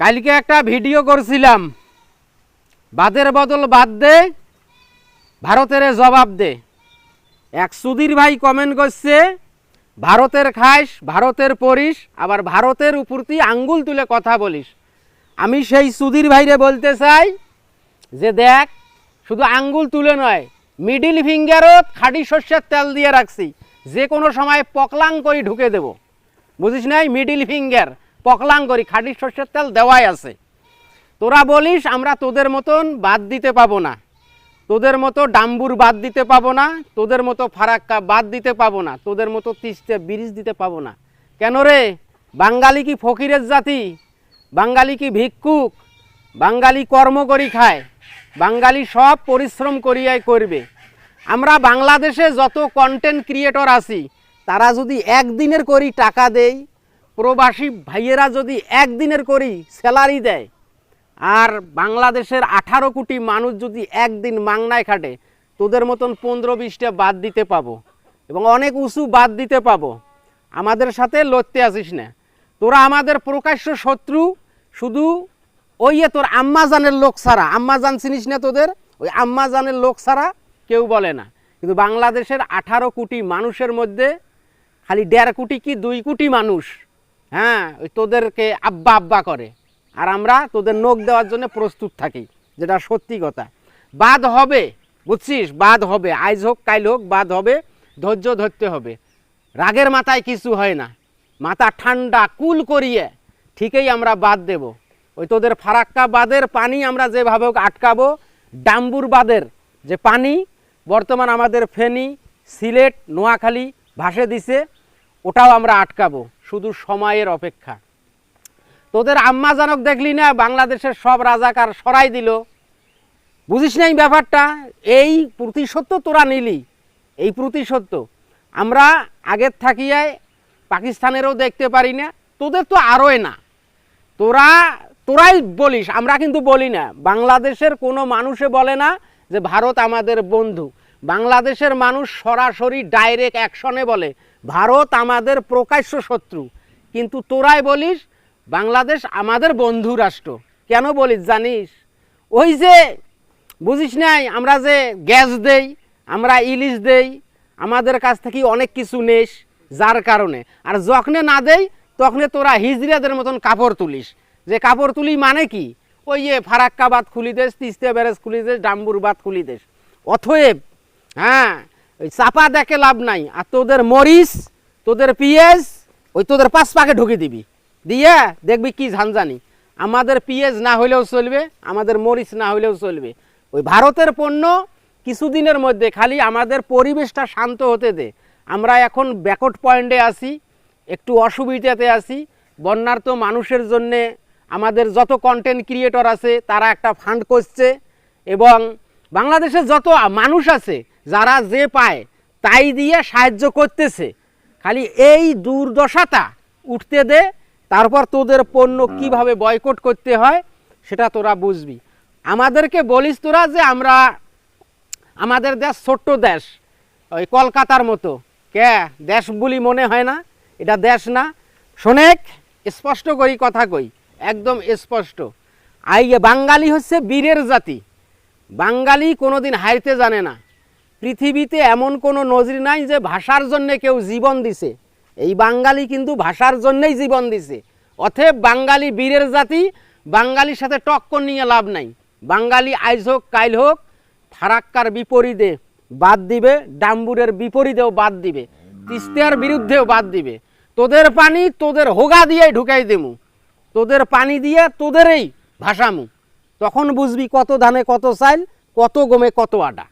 কালকে একটা ভিডিও করছিলাম। বাদের বদল বাদ দে, ভারতের জবাব দে। এক সুধীর ভাই কমেন্ট করছে, ভারতের খাইস ভারতের পরিস, আবার ভারতের উপরতি আঙ্গুল তুলে কথা বলিস। আমি সেই সুধীর ভাইরে বলতে চাই যে দেখ, শুধু আঙ্গুল তুলে নয় মিডিল ফিঙ্গারও খাঁটি শস্যের তেল দিয়ে রাখছি। যে কোনো সময় পকলাং করে ঢুকে দেব। বুঝিস নাই? মিডিল ফিঙ্গার পকলাং করি, খাঁটি শস্যের তেল দেওয়াই আছে। তোরা বলিস, আমরা তোদের মতন বাদ দিতে পাবো না। তোদের মতো ডাম্বুর বাদ দিতে পাবো না, তোদের মতো ফারাক্কা বাদ দিতে পাবো না, তোদের মতো তিস্তে ব্রিজ দিতে পাবো না। কেন রে? বাঙালি কি ফকিরের জাতি? বাঙালি কি ভিক্ষুক? বাঙালি কর্ম করি খায়, বাঙালি সব পরিশ্রম করিয়াই করবে। আমরা বাংলাদেশে যত কন্টেন্ট ক্রিয়েটর আছি, তারা যদি একদিনের করি টাকা দেই প্রবাসী ভাইয়েরা যদি একদিনের করি স্যালারি দেয়, আর বাংলাদেশের আঠারো কোটি মানুষ যদি একদিন মাংনায় খাটে, তোদের মতন পনেরো বিশটা বাদ দিতে পাবো এবং অনেক উঁচু বাদ দিতে পাবো। আমাদের সাথে লড়তে আসিস না। তোরা আমাদের প্রকাশ্য শত্রু, শুধু ওই তোর আম্মাজানের লোক ছাড়া। আম্মাজান চিনিস না তোদের? ওই আম্মাজানের লোক ছাড়া কেউ বলে না। কিন্তু বাংলাদেশের আঠারো কোটি মানুষের মধ্যে খালি দেড় কোটি কি দুই কোটি মানুষ হ্যাঁ ওই তোদেরকে আব্বা আব্বা করে। আর আমরা তোদের নোখ দেওয়ার জন্য প্রস্তুত থাকি, যেটা সত্যি কথা। বাদ হবে, বুঝছিস? বাদ হবে। আইজ হোক, কাইল হোক, বাদ হবে। ধৈর্য ধরতে হবে। রাগের মাথায় কিছু হয় না। মাথা ঠান্ডা, কুল করিয়ে ঠিকই আমরা বাদ দেব। ওই তোদের ফারাক্কা বাদের পানি আমরা যেভাবে আটকাবো, ডাম্বুর বাদের যে পানি, বর্তমান আমাদের ফেনী, সিলেট, নোয়াখালী ভাসে দিছে। ওটাও আমরা আটকাবো, শুধু সময়ের অপেক্ষা। তোদের আম্মাজানক দেখলি না, বাংলাদেশের সব রাজাকার সরাই দিল। বুঝিস না এই ব্যাপারটা? এই প্রতিশোধ তো তোরা নিলি, এই প্রতিশোধ তো। আমরা আগের থাকিয়ায় পাকিস্তানেরও দেখতে পারি না, তোদের তো আরোই না। তোরা, তোরাই বলিস, আমরা কিন্তু বলি না। বাংলাদেশের কোনো মানুষে বলে না যে, ভারত আমাদের বন্ধু। বাংলাদেশের মানুষ সরাসরি ডাইরেক্ট অ্যাকশনে বলে ভারত আমাদের প্রকাশ্য শত্রু। কিন্তু তোরাই বলিস, বাংলাদেশ আমাদের বন্ধু রাষ্ট্র। কেন বলিস জানিস? ওই যে, বুঝিস নাই, আমরা যে গ্যাস দেই, আমরা ইলিশ দেই, আমাদের কাছ থেকে অনেক কিছু নেস, যার কারণে। আর যখনে না দেই, তখনে তোরা হিজড়িয়াদের মতন কাপড় তুলিস। যে কাপড় তুলি মানে কি? ওই যে ফারাক্কা বাদ খুলি দেশ তিস্তা ব্যারেজ খুলি দেশ ডাম্বুর বাদ খুলি দেশ অথয়েব হ্যাঁ ওই চাপা দেখে লাভ নাই। আর তোদের মরিচ, তোদের পিঁয়াজ, ওই তোদের পাঁচ পাকে ঢুকে দিবি। দিয়ে দেখবি কি ঝানঝানি। আমাদের পিঁয়াজ না হইলেও চলবে, আমাদের মরিচ না হইলেও চলবে। ওই ভারতের পণ্য কিছুদিনের মধ্যে খালি আমাদের পরিবেশটা শান্ত হতে দে। আমরা এখন ব্যাকওয়ার্ড পয়েন্টে আছি, একটু অসুবিধাতে আছি। বন্যার্ত মানুষের জন্যে আমাদের যত কন্টেন্ট ক্রিয়েটর আছে, তারা একটা ফান্ড করছে। এবং বাংলাদেশে যত মানুষ আছে যারা যে পায় তাই দিয়ে সাহায্য করতেছে। খালি এই দুর্দশাটা উঠতে দে তারপর তোদের পণ্য কীভাবে বয়কট করতে হয় সেটা তোরা বুঝবি। আমাদেরকে বলিস তোরা যে আমরা আমাদের দেশ ছোট্ট দেশ ওই কলকাতার মতো। কে? দেশ বলি মনে হয় না এটা দেশ না। শোনেক স্পষ্ট করি কথা কই একদম স্পষ্ট। আই বাঙালি হচ্ছে বীরের জাতি। বাঙালি কোনোদিন হাইতে জানে না। পৃথিবীতে এমন কোনো নজির নাই যে ভাষার জন্য কেউ জীবন দিছে। এই বাঙালি কিন্তু ভাষার জন্যই জীবন দিছে। অতএব বাঙালি বীরের জাতি, বাঙালির সাথে টক্কর নিয়ে লাভ নাই। বাঙালি আইজ হোক, কাইল হোক, ফারাক্কার বিপরীতে বাদ দিবে, ডাম্বুরের বিপরীতেও বাদ দিবে তিস্তিয়ার বিরুদ্ধেও বাদ দিবে। তোদের পানি তোদের হোগা দিয়েই ঢুকাই দেমু। তোদের পানি দিয়ে তোদেরই ভাসামু তখন বুঝবি কত ধানে কত চাইল, কত গমে কত আটা